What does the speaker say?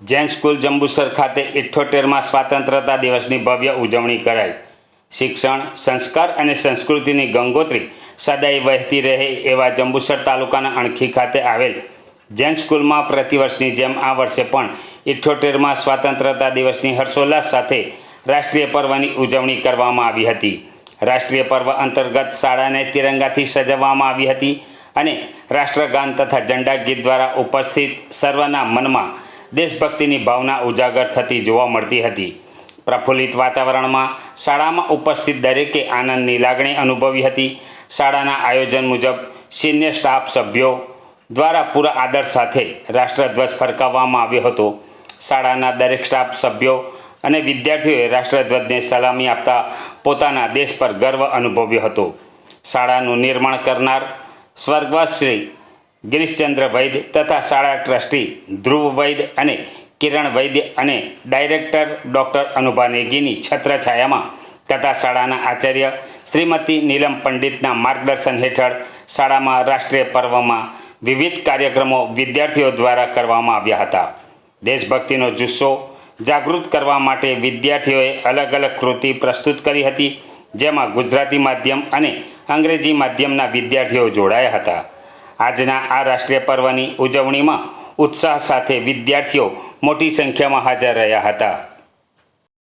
Jain school Jambusar ખાતે ઇઠ્ઠોતેરમાં સ્વાતંત્રતા દિવસની ભવ્ય ઉજવણી કરાઈ. શિક્ષણ, સંસ્કાર અને સંસ્કૃતિની ગંગોત્રી સદાય વહેતી રહે એવા જંબુસર તાલુકાના અણખી ખાતે આવેલ જૈન સ્કૂલમાં પ્રતિવર્ષની જેમ આ વર્ષે પણ ઇઠ્ઠોતેરમાં સ્વાતંત્રતા દિવસની હર્ષોલ્લાસ સાથે રાષ્ટ્રીય પર્વની ઉજવણી કરવામાં આવી હતી. રાષ્ટ્રીય પર્વ અંતર્ગત શાળાને તિરંગાથી સજાવવામાં આવી હતી અને રાષ્ટ્રગાન તથા ઝંડા ગીત દ્વારા ઉપસ્થિત સર્વના મનમાં દેશભક્તિની ભાવના ઉજાગર થતી જોવા મળતી હતી. પ્રફુલ્લિત વાતાવરણમાં શાળામાં ઉપસ્થિત દરેકે આનંદની લાગણી અનુભવી હતી. શાળાના આયોજન મુજબ સિનિયર સ્ટાફ સભ્યો દ્વારા પૂરા આદર સાથે રાષ્ટ્રધ્વજ ફરકાવવામાં આવ્યો હતો. શાળાના દરેક સ્ટાફ સભ્યો અને વિદ્યાર્થીઓએ રાષ્ટ્રધ્વજને સલામી આપતા પોતાના દેશ પર ગર્વ અનુભવ્યો હતો. શાળાનું નિર્માણ કરનાર સ્વર્ગવાસ શ્રી ગિરીશચંદ્ર વૈદ્ય તથા શાળા ટ્રસ્ટી ધ્રુવ વૈદ્ય અને કિરણ વૈદ્ય અને ડાયરેક્ટર ડૉક્ટર અનુભા નેગીની છત્રછાયામાં તથા શાળાના આચાર્ય શ્રીમતી નીલમ પંડિતના માર્ગદર્શન હેઠળ શાળામાં રાષ્ટ્રીય પર્વમાં વિવિધ કાર્યક્રમો વિદ્યાર્થીઓ દ્વારા કરવામાં આવ્યા હતા. દેશભક્તિનો જુસ્સો જાગૃત કરવા માટે વિદ્યાર્થીઓએ અલગ અલગ કૃતિ પ્રસ્તુત કરી હતી, જેમાં ગુજરાતી માધ્યમ અને અંગ્રેજી માધ્યમના વિદ્યાર્થીઓ જોડાયા હતા. આજના આ રાષ્ટ્રીય પર્વની ઉજવણીમાં ઉત્સાહ સાથે વિદ્યાર્થીઓ મોટી સંખ્યામાં હાજર રહ્યા હતા.